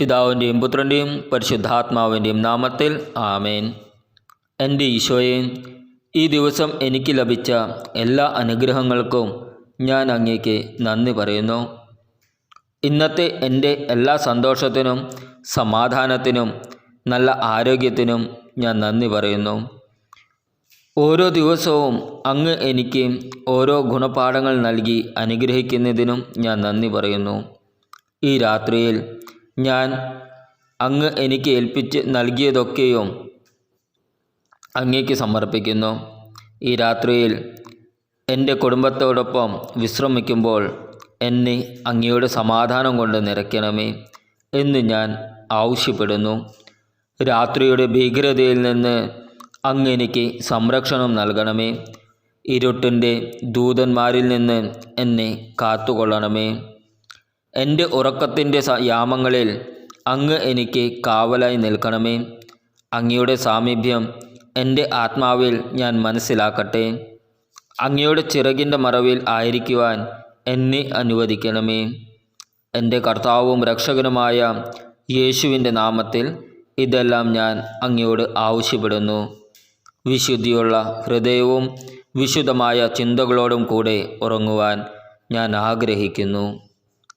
പിതാവിന്റെയും പുത്രന്റെയും പരിശുദ്ധാത്മാവിന്റെയും നാമത്തിൽ ആമേൻ. എന്റെ ഈശോയെ ഈ ദിവസം എനിക്ക് ലഭിച്ച എല്ലാ അനുഗ്രഹങ്ങൾക്കും ഞാൻ അങ്ങേക്ക് നന്ദി പറയുന്നു. ഇന്നത്തെ എന്റെ എല്ലാ സന്തോഷത്തിനും സമാധാനത്തിനും നല്ല ആരോഗ്യത്തിനും ഞാൻ നന്ദി പറയുന്നു. ഓരോ ദിവസവും അങ്ങ് എനിക്ക് ഓരോ ഗുണപാഠങ്ങൾ നൽകി അനുഗ്രഹിക്കുന്നതിനും ഞാൻ നന്ദി പറയുന്നു. ഈ രാത്രിയിൽ ഞാൻ അങ്ങ് എനിക്ക് ഏൽപ്പിച്ച് നൽകിയതൊക്കെയും അങ്ങേക്ക് സമർപ്പിക്കുന്നു. ഈ രാത്രിയിൽ എന്റെ കുടുംബത്തോടൊപ്പം വിശ്രമിക്കുമ്പോൾ എന്നെ അങ്ങയുടെ സമാധാനം കൊണ്ട് നിറയ്ക്കണമേ എന്ന് ഞാൻ ആവശ്യപ്പെടുന്നു. രാത്രിയുടെ ഭീകരതയിൽ നിന്ന് അങ്ങ് എനിക്ക് സംരക്ഷണം നൽകണമേ. ഇരുട്ടിന്റെ ദൂതന്മാരിൽ നിന്ന് എന്നെ കാത്തുകൊള്ളണമേ. എന്റെ ഉറക്കത്തിന്റെ യാമങ്ങളിൽ അങ്ങ് എനിക്ക് കാവലായി നിൽക്കണമേ. അങ്ങയുടെ സാമീപ്യം എന്റെ ആത്മാവിൽ ഞാൻ മനസ്സിലാക്കട്ടെ. അങ്ങയുടെ ചിറകിന്റെ മറവിൽ ആയിരിക്കുവാൻ എന്നെ അനുവദിക്കണമേ. എന്റെ കർത്താവും രക്ഷകനുമായ യേശുവിന്റെ നാമത്തിൽ ഇതെല്ലാം ഞാൻ അങ്ങയോട് ആവശ്യപ്പെടുന്നു. വിശുദ്ധിയുള്ള ഹൃദയവും വിശുദ്ധമായ ചിന്തകളോടും കൂടെ ഉറങ്ങുവാൻ ഞാൻ ആഗ്രഹിക്കുന്നു.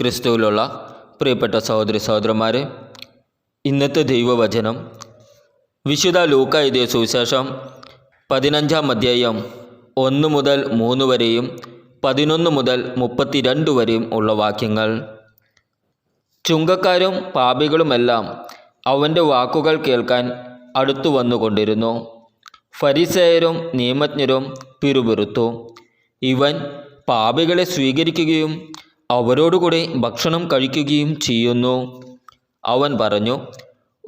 ക്രിസ്തുവിലുള്ള പ്രിയപ്പെട്ട സഹോദരി സഹോദരന്മാരെ ഇന്നത്തെ ദൈവവചനം വിശുദ്ധ ലൂക്ക എഴുതിയ സുവിശേഷം പതിനഞ്ചാം അധ്യായം ഒന്ന് മുതൽ മൂന്ന് വരെയും പതിനൊന്ന് മുതൽ മുപ്പത്തിരണ്ട് വരെയും ഉള്ള വാക്യങ്ങൾ. ചുങ്കക്കാരും പാപികളുമെല്ലാം അവന്റെ വാക്കുകൾ കേൾക്കാൻ അടുത്തു വന്നുകൊണ്ടിരുന്നു. ഫരിസേയരും നിയമജ്ഞരും പിറുപിറുത്തു. ഇവൻ പാപികളെ സ്വീകരിക്കുകയും അവരോടുകൂടി ഭക്ഷണം കഴിക്കുകയും ചെയ്യുന്നു. അവൻ പറഞ്ഞു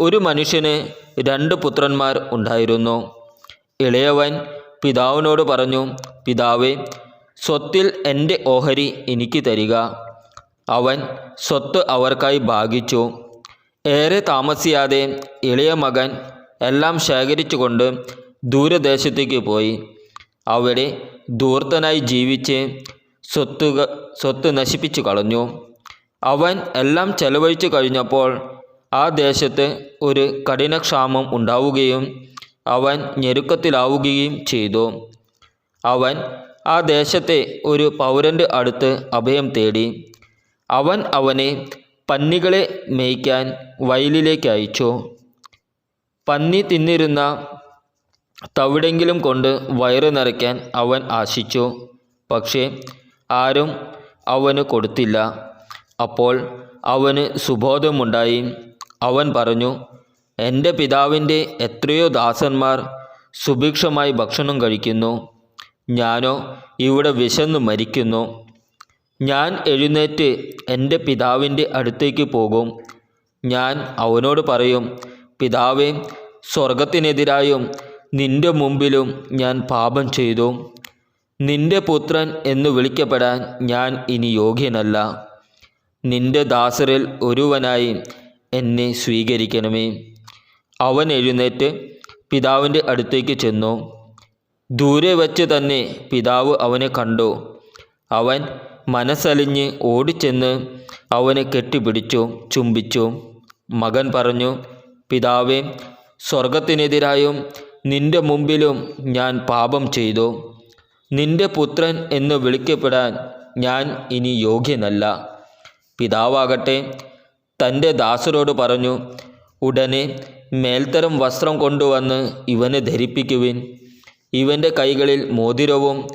ഒരു മനുഷ്യന് രണ്ട് പുത്രന്മാർ ഉണ്ടായിരുന്നു. ഇളയവൻ പിതാവിനോട് പറഞ്ഞു പിതാവേ സ്വത്തിൽ എന്റെ ഓഹരി എനിക്ക് തരിക. അവൻ സ്വത്ത് അവർക്കായി ഭാഗിച്ചു. ഏറെ താമസിയാതെ ഇളയ മകൻ എല്ലാം ശേഖരിച്ചുകൊണ്ട് ദൂരദേശത്തേക്ക് പോയി. അവിടെ ദൂർത്തനായി ജീവിച്ച് സ്വത്തുക സ്വത്ത് നശിപ്പിച്ചു കളഞ്ഞു. അവൻ എല്ലാം ചെലവഴിച്ചു കഴിഞ്ഞപ്പോൾ ആ ദേശത്ത് ഒരു കഠിനക്ഷാമം ഉണ്ടാവുകയും അവൻ ഞെരുക്കത്തിലാവുകയും ചെയ്തു. അവൻ ആ ദേശത്തെ ഒരു പൗരന്റെ അടുത്ത് അഭയം തേടി. അവൻ അവനെ പന്നികളെ മേയ്ക്കാൻ വയലിലേക്ക് അയച്ചു. പന്നി തിന്നിരുന്ന തവിടെങ്കിലും കൊണ്ട് വയറ് നിറയ്ക്കാൻ അവൻ ആശിച്ചു. പക്ഷേ ആരും അവന് കൊടുത്തില്ല. അപ്പോൾ അവന് സുബോധമുണ്ടായി. അവൻ പറഞ്ഞു എന്റെ പിതാവിന്റെ എത്രയോ ദാസന്മാർ സുഭിക്ഷമായി ഭക്ഷണം കഴിക്കുന്നു. ഞാനോ ഇവിടെ വിശന്നു മരിക്കുന്നു. ഞാൻ എഴുന്നേറ്റ് എന്റെ പിതാവിന്റെ അടുത്തേക്ക് പോകും. ഞാൻ അവനോട് പറയും പിതാവേ സ്വർഗത്തിനെതിരായും നിന്റെ മുമ്പിലും ഞാൻ പാപം ചെയ്തു. നിന്റെ പുത്രൻ എന്നു വിളിക്കപ്പെടാൻ ഞാൻ ഇനി യോഗ്യനല്ല. നിന്റെ ദാസരിൽ ഒരുവനായി എന്നെ സ്വീകരിക്കണമേ. അവൻ എഴുന്നേറ്റ് പിതാവിന്റെ അടുത്തേക്ക് ചെന്നു. ദൂരെ വച്ച് തന്നെ പിതാവ് അവനെ കണ്ടു. അവൻ മനസ്സലിഞ്ഞ് ഓടിച്ചെന്ന് അവനെ കെട്ടിപ്പിടിച്ചു ചുംബിച്ചു. മകൻ പറഞ്ഞു പിതാവേ സ്വർഗത്തിനെതിരായും നിന്റെ മുമ്പിലും ഞാൻ പാപം ചെയ്തു. നിന്റെ പുത്രൻ എന്ന് വിളിക്കപ്പെടാൻ ഞാൻ ഇനി യോഗ്യനല്ല. പിതാവാകട്ടെ തന്റെ ദാസരോട് പറഞ്ഞു ഉടനെ മേൽത്തരം വസ്ത്രം കൊണ്ടുവന്ന് ഇവനെ ധരിപ്പിക്കുവിൻ. ഇവന്റെ കൈകളിൽ മോതിരവും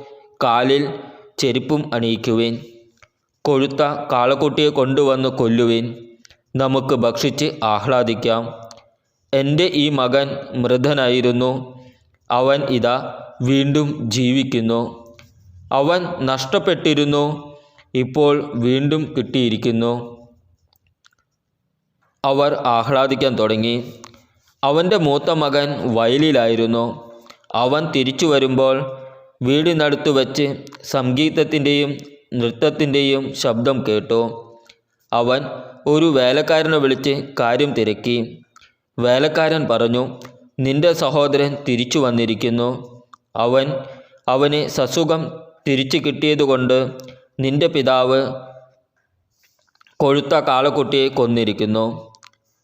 കാലിൽ ചെരുപ്പും അണിയിക്കുവിൻ. കൊഴുത്ത കാളക്കുട്ടിയെ കൊണ്ടുവന്ന് കൊല്ലുവിൻ. നമുക്ക് ഭക്ഷിച്ച് ആഹ്ലാദിക്കാം. എന്റെ ഈ മകൻ മൃതനായിരുന്നു അവൻ ഇതാ വീണ്ടും ജീവിക്കുന്നു. അവൻ നഷ്ടപ്പെട്ടിരുന്നു. ഇപ്പോൾ വീണ്ടും കിട്ടിയിരിക്കുന്നു. അവർ ആഹ്ലാദിക്കാൻ തുടങ്ങി. അവന്റെ മൂത്ത മകൻ വയലിലായിരുന്നു. അവൻ തിരിച്ചു വരുമ്പോൾ വീടിനടുത്ത് വച്ച് സംഗീതത്തിന്റെയും നൃത്തത്തിന്റെയും ശബ്ദം കേട്ടു. അവൻ ഒരു വേലക്കാരനെ വിളിച്ച് കാര്യം തിരക്കി. വേലക്കാരൻ പറഞ്ഞു നിന്റെ സഹോദരൻ തിരിച്ചു വന്നിരിക്കുന്നു. അവൻ അവന് സസുഖം തിരിച്ചു കിട്ടിയതുകൊണ്ട് നിന്റെ പിതാവ് കൊഴുത്ത കാളക്കുട്ടിയെ കൊന്നിരിക്കുന്നു.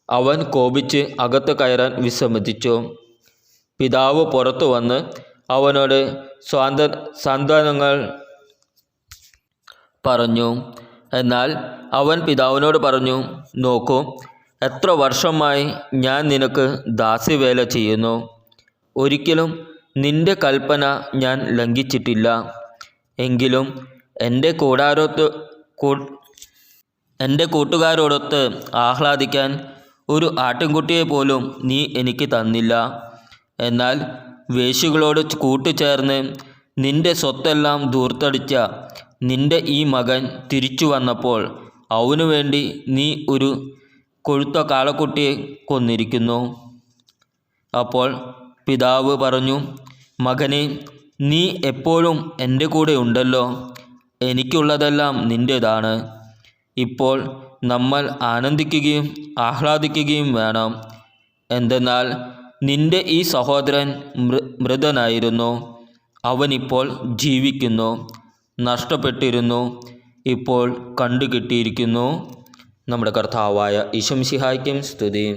അവൻ കോപിച്ച് അകത്ത് കയറാൻ വിസമ്മതിച്ചു. പിതാവ് പുറത്തു വന്ന് അവനോട് സ്വാന്ത സന്താനങ്ങൾ പറഞ്ഞു. എന്നാൽ അവൻ പിതാവിനോട് പറഞ്ഞു നോക്കൂ എത്ര വർഷമായി ഞാൻ നിനക്ക് ദാസ്യവേല ചെയ്യുന്നു? ഒരിക്കലും നിന്റെ കൽപ്പന ഞാൻ ലംഘിച്ചിട്ടില്ല. എങ്കിലും എന്റെ കൂടാരത്ത് എന്റെ കൂട്ടുകാരോടൊത്ത് ആഹ്ലാദിക്കാൻ ഒരു ആട്ടിൻകുട്ടിയെ പോലും നീ എനിക്ക് തന്നില്ല. എന്നാൽ വേശികളോട് കൂട്ടുചേർന്ന് നിന്റെ സ്വത്തെല്ലാം ദൂർത്തടിച്ച നിന്റെ ഈ മകൻ തിരിച്ചു വന്നപ്പോൾ അവനു വേണ്ടി നീ ഒരു കൊഴുത്ത കാളക്കുട്ടിയെ കൊന്നിരിക്കുന്നു. അപ്പോൾ പിതാവ് പറഞ്ഞു മകനെ നീ എപ്പോഴും എന്റെ കൂടെ ഉണ്ടല്ലോ. എനിക്കുള്ളതെല്ലാം നിന്റേതാണ്. ഇപ്പോൾ നമ്മൾ ആനന്ദിക്കുകയും ആഹ്ലാദിക്കുകയും വേണം. എന്തെന്നാൽ നിന്റെ ഈ സഹോദരൻ മൃതനായിരുന്നു. അവനിപ്പോൾ ജീവിക്കുന്നു. നഷ്ടപ്പെട്ടിരുന്നു. ഇപ്പോൾ കണ്ടുകിട്ടിയിരിക്കുന്നു. നമ്മുടെ കർത്താവായ ഈശംസിഹായ്ക്കും സ്തുതി.